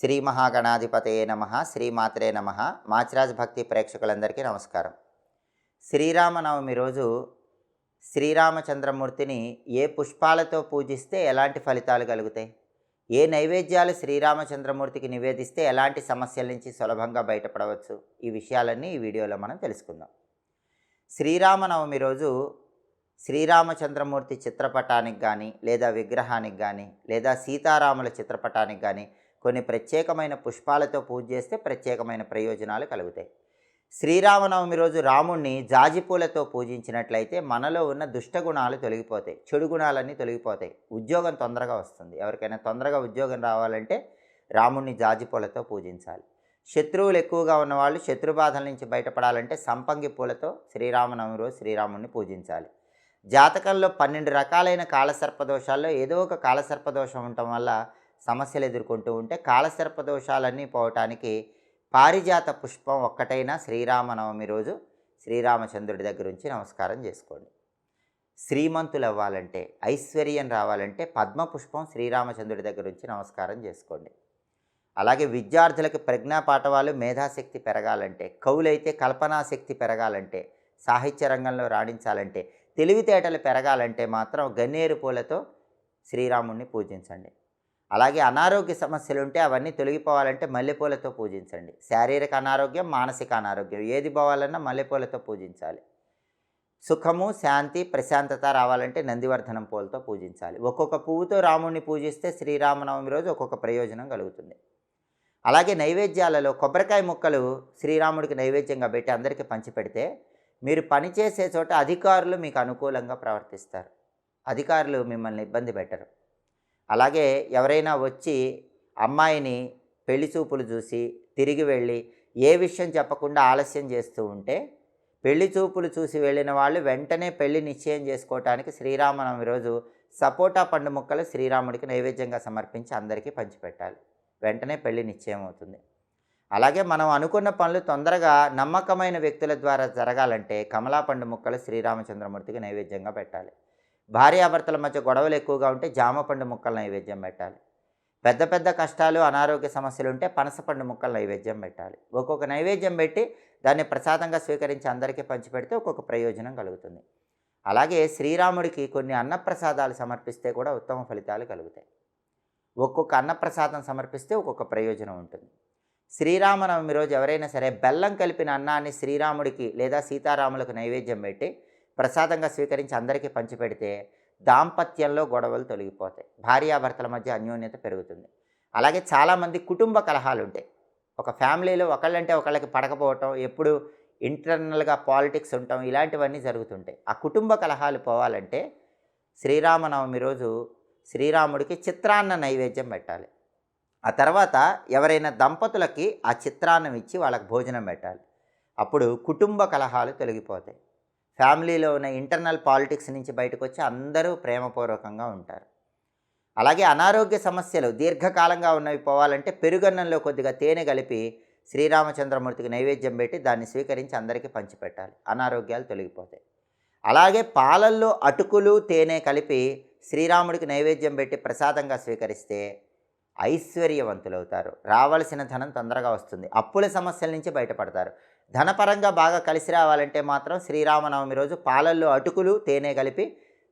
శ్రీ మహాగణాధిపతయే నమ శ్రీమాత్రే నమ. మాచిరాజ్ భక్తి ప్రేక్షకులందరికీ నమస్కారం. శ్రీరామనవమి రోజు శ్రీరామచంద్రమూర్తిని ఏ పుష్పాలతో పూజిస్తే ఎలాంటి ఫలితాలు కలుగుతాయి? ఏ నైవేద్యాలు శ్రీరామచంద్రమూర్తికి నివేదిస్తే ఎలాంటి సమస్యల నుంచి సులభంగా బయటపడవచ్చు? ఈ విషయాలన్నీ ఈ వీడియోలో మనం తెలుసుకుందాం. శ్రీరామనవమి రోజు శ్రీరామచంద్రమూర్తి చిత్రపటానికి కానీ లేదా విగ్రహానికి కానీ లేదా సీతారాముల చిత్రపటానికి కానీ కొన్ని ప్రత్యేకమైన పుష్పాలతో పూజ చేస్తే ప్రత్యేకమైన ప్రయోజనాలు కలుగుతాయి. శ్రీరామనవమి రోజు రాముణ్ణి జాజిపూలతో పూజించినట్లయితే మనలో ఉన్న దుష్టగుణాలు తొలగిపోతాయి చెడు గుణాలన్నీ తొలగిపోతాయి. ఉద్యోగం తొందరగా వస్తుంది. ఎవరికైనా తొందరగా ఉద్యోగం రావాలంటే రాముణ్ణి జాజిపూలతో పూజించాలి. శత్రువులు ఎక్కువగా ఉన్నవాళ్ళు శత్రుబాధల నుంచి బయటపడాలంటే సంపంగి పూలతో శ్రీరామనవమి రోజు శ్రీరాముణ్ణి పూజించాలి. జాతకంలో పన్నెండు రకాలైన కాలసర్పదోషాల్లో ఏదో ఒక కాలసర్పదోషం ఉండటం వల్ల సమస్యలు ఎదుర్కొంటూ ఉంటే కాలసర్పదోషాలన్నీ పోవటానికి పారిజాత పుష్పం ఒక్కటైనా శ్రీరామనవమి రోజు శ్రీరామచంద్రుడి దగ్గర నుంచి నమస్కారం చేసుకోండి. శ్రీమంతులు అవ్వాలంటే ఐశ్వర్యం రావాలంటే పద్మ పుష్పం శ్రీరామచంద్రుడి దగ్గర నుంచి నమస్కారం చేసుకోండి. అలాగే విద్యార్థులకు ప్రజ్ఞా పాఠవాలు మేధాశక్తి పెరగాలంటే కవులైతే కల్పనాశక్తి పెరగాలంటే సాహిత్య రంగంలో రాణించాలంటే తెలివితేటలు పెరగాలంటే మాత్రం గన్నేరు పూలతో శ్రీరాముణ్ణి పూజించండి. అలాగే అనారోగ్య సమస్యలు ఉంటే అవన్నీ తొలగిపోవాలంటే మల్లెపూలతో పూజించండి. శారీరక అనారోగ్యం మానసిక అనారోగ్యం ఏది పోవాలన్నా మల్లెపూలతో పూజించాలి. సుఖము శాంతి ప్రశాంతత రావాలంటే నందివర్ధనం పూలతో పూజించాలి. ఒక్కొక్క పువ్వుతో రాముడిని పూజిస్తే శ్రీరామనవమి రోజు ఒక్కొక్క ప్రయోజనం కలుగుతుంది. అలాగే నైవేద్యాలలో కొబ్బరికాయ ముక్కలు శ్రీరాముడికి నైవేద్యంగా పెట్టి అందరికీ పంచిపెడితే మీరు పనిచేసే చోట అధికారులు మీకు అనుకూలంగా ప్రవర్తిస్తారు. అధికారులు మిమ్మల్ని ఇబ్బంది పెట్టరు. అలాగే ఎవరైనా వచ్చి అమ్మాయిని పెళ్ళి చూపులు చూసి తిరిగి వెళ్ళి ఏ విషయం చెప్పకుండా ఆలస్యం చేస్తూ ఉంటే పెళ్ళి చూపులు చూసి వెళ్ళిన వాళ్ళు వెంటనే పెళ్ళి నిశ్చయం చేసుకోవటానికి శ్రీరామనవమి రోజు సపోటా పండు ముక్కలు శ్రీరాముడికి నైవేద్యంగా సమర్పించి అందరికీ పంచిపెట్టాలి. వెంటనే పెళ్ళి నిశ్చయం అవుతుంది. అలాగే మనం అనుకున్న పనులు తొందరగా నమ్మకమైన వ్యక్తుల ద్వారా జరగాలంటే కమలా పండు ముక్కలు శ్రీరామచంద్రమూర్తికి నైవేద్యంగా పెట్టాలి. భార్యాభర్తల మధ్య గొడవలు ఎక్కువగా ఉంటే జామ పండు ముక్కలు నైవేద్యం పెట్టాలి. పెద్ద పెద్ద కష్టాలు అనారోగ్య సమస్యలు ఉంటే పనసపండు ముక్కలు నైవేద్యం పెట్టాలి. ఒక్కొక్క నైవేద్యం పెట్టి దాన్ని ప్రసాదంగా స్వీకరించి అందరికీ పంచిపెడితే ఒక్కొక్క ప్రయోజనం కలుగుతుంది. అలాగే శ్రీరాముడికి కొన్ని అన్నప్రసాదాలు సమర్పిస్తే కూడా ఉత్తమ ఫలితాలు కలుగుతాయి. ఒక్కొక్క అన్నప్రసాదం సమర్పిస్తే ఒక్కొక్క ప్రయోజనం ఉంటుంది. శ్రీరామనవమి రోజు ఎవరైనా సరే బెల్లం కలిపిన అన్నాన్ని శ్రీరాముడికి లేదా సీతారాములకు నైవేద్యం పెట్టి ప్రసాదంగా స్వీకరించి అందరికీ పంచిపెడితే దాంపత్యంలో గొడవలు తొలగిపోతాయి. భార్యాభర్తల మధ్య అన్యోన్యత పెరుగుతుంది. అలాగే చాలామంది కుటుంబ కలహాలు ఉంటాయి ఒక ఫ్యామిలీలో ఒకళ్ళంటే ఒకళ్ళకి పడకపోవటం ఎప్పుడు ఇంటర్నల్గా పాలిటిక్స్ ఉండటం ఇలాంటివన్నీ జరుగుతుంటాయి. ఆ కుటుంబ కలహాలు పోవాలంటే శ్రీరామనవమి రోజు శ్రీరాముడికి చిత్రాన్న నైవేద్యం పెట్టాలి. ఆ తర్వాత ఎవరైనా దంపతులకి ఆ చిత్రాన్నం ఇచ్చి వాళ్ళకి భోజనం పెట్టాలి. అప్పుడు కుటుంబ కలహాలు తొలగిపోతాయి. ఫ్యామిలీలో ఉన్న ఇంటర్నల్ పాలిటిక్స్ నుంచి బయటకు వచ్చి అందరూ ప్రేమపూర్వకంగా ఉంటారు. అలాగే అనారోగ్య సమస్యలు దీర్ఘకాలంగా ఉన్నవి పోవాలంటే పెరుగన్నంలో కొద్దిగా తేనె కలిపి శ్రీరామచంద్రమూర్తికి నైవేద్యం పెట్టి దాన్ని స్వీకరించి అందరికీ పంచిపెట్టాలి. అనారోగ్యాలు తొలగిపోతాయి. అలాగే పాలల్లో అటుకులు తేనె కలిపి శ్రీరాముడికి నైవేద్యం పెట్టి ప్రసాదంగా స్వీకరిస్తే ఐశ్వర్యవంతులవుతారు. రావాల్సిన ధనం తొందరగా వస్తుంది. అప్పుల సమస్యల నుంచి బయటపడతారు. ధనపరంగా బాగా కలిసి రావాలంటే మాత్రం శ్రీరామనవమి రోజు పాలల్లో అటుకులు తేనె కలిపి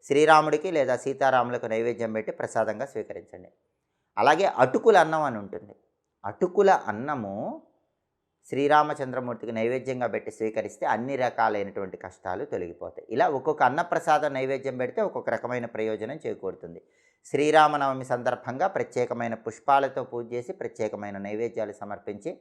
శ్రీరాముడికి లేదా సీతారాములకు నైవేద్యం పెట్టి ప్రసాదంగా స్వీకరించండి. అలాగే అటుకుల అన్నం అని ఉంటుంది. అటుకుల అన్నము శ్రీరామచంద్రమూర్తికి నైవేద్యంగా పెట్టి స్వీకరిస్తే అన్ని రకాలైనటువంటి కష్టాలు తొలగిపోతాయి. ఇలా ఒక్కొక్క అన్నప్రసాద నైవేద్యం పెడితే ఒక్కొక్క రకమైన ప్రయోజనం చేకూరుతుంది. శ్రీరామనవమి సందర్భంగా ప్రత్యేకమైన పుష్పాలతో పూజ చేసి ప్రత్యేకమైన నైవేద్యాలు సమర్పించి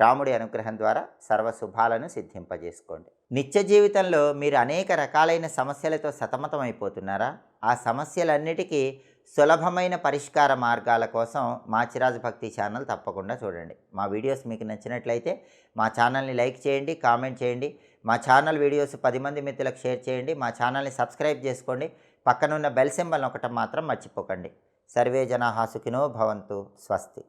రాముడి అనుగ్రహం ద్వారా సర్వశుభాలను సిద్ధింపజేసుకోండి. నిత్య జీవితంలో మీరు అనేక రకాలైన సమస్యలతో సతమతమైపోతున్నారా? ఆ సమస్యలన్నిటికీ సులభమైన పరిష్కార మార్గాల కోసం మాచిరాజ్ భక్తి ఛానల్ తప్పకుండా చూడండి. మా వీడియోస్ మీకు నచ్చినట్లయితే మా ఛానల్ని లైక్ చేయండి కామెంట్ చేయండి. మా ఛానల్ వీడియోస్ పది మంది మిత్రులకు షేర్ చేయండి. మా ఛానల్ని సబ్స్క్రైబ్ చేసుకోండి. పక్కనున్న బెల్ సింబల్ ఒకటం మాత్రం మర్చిపోకండి. సర్వే జనా సుఖినో భవంతు. స్వస్తి.